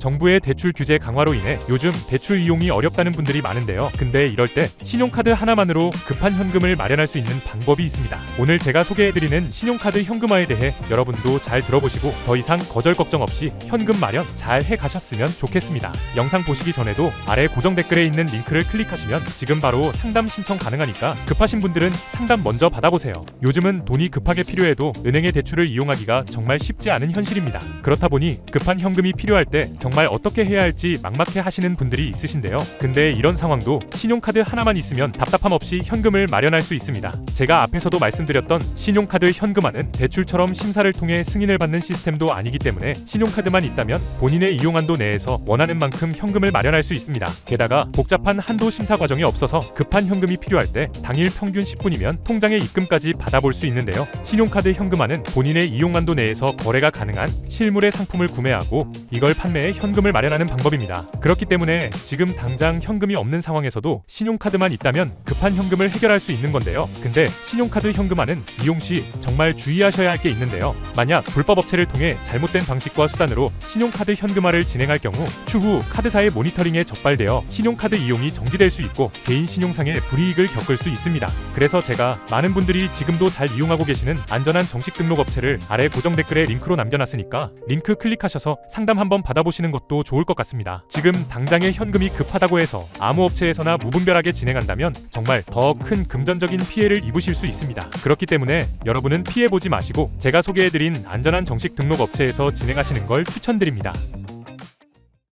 정부의 대출 규제 강화로 인해 요즘 대출 이용이 어렵다는 분들이 많은데요. 근데 이럴 때 신용카드 하나만으로 급한 현금을 마련할 수 있는 방법이 있습니다. 오늘 제가 소개해드리는 신용카드 현금화에 대해 여러분도 잘 들어보시고 더 이상 거절 걱정 없이 현금 마련 잘 해가셨으면 좋겠습니다. 영상 보시기 전에도 아래 고정 댓글에 있는 링크를 클릭하시면 지금 바로 상담 신청 가능하니까 급하신 분들은 상담 먼저 받아보세요. 요즘은 돈이 급하게 필요해도 은행의 대출을 이용하기가 정말 쉽지 않은 현실입니다. 그렇다 보니 급한 현금이 필요할 때 정말 어떻게 해야 할지 막막해 하시는 분들이 있으신데요. 근데 이런 상황도 신용카드 하나만 있으면 답답함 없이 현금을 마련할 수 있습니다. 제가 앞에서도 말씀드렸던 신용카드 현금화는 대출처럼 심사를 통해 승인을 받는 시스템도 아니기 때문에 신용카드만 있다면 본인의 이용한도 내에서 원하는 만큼 현금을 마련할 수 있습니다. 게다가 복잡한 한도 심사 과정이 없어서 급한 현금이 필요할 때 당일 평균 10분이면 통장에 입금까지 받아볼 수 있는데요. 신용카드 현금화는 본인의 이용한도 내에서 거래가 가능한 실물의 상품을 구매하고 이걸 판매해 현금을 마련하는 방법입니다. 그렇기 때문에 지금 당장 현금이 없는 상황에서도 신용카드만 있다면 급한 현금을 해결할 수 있는 건데요. 근데 신용카드 현금화는 이용 시 정말 주의하셔야 할 게 있는데요. 만약 불법 업체를 통해 잘못된 방식과 수단으로 신용카드 현금화를 진행할 경우 추후 카드사의 모니터링에 적발되어 신용카드 이용이 정지될 수 있고 개인 신용상의 불이익을 겪을 수 있습니다. 그래서 제가 많은 분들이 지금도 잘 이용하고 계시는 안전한 정식 등록 업체를 아래 고정 댓글에 링크로 남겨놨으니까 링크 클릭하셔서 상담 한번 받아보시 는 것도 좋을 것 같습니다. 지금 당장의 현금이 급하다고 해서 아무 업체에서나 무분별하게 진행한다면 정말 더 큰 금전적인 피해를 입으실 수 있습니다. 그렇기 때문에 여러분은 피해보지 마시고 제가 소개해드린 안전한 정식 등록 업체에서 진행하시는 걸 추천드립니다.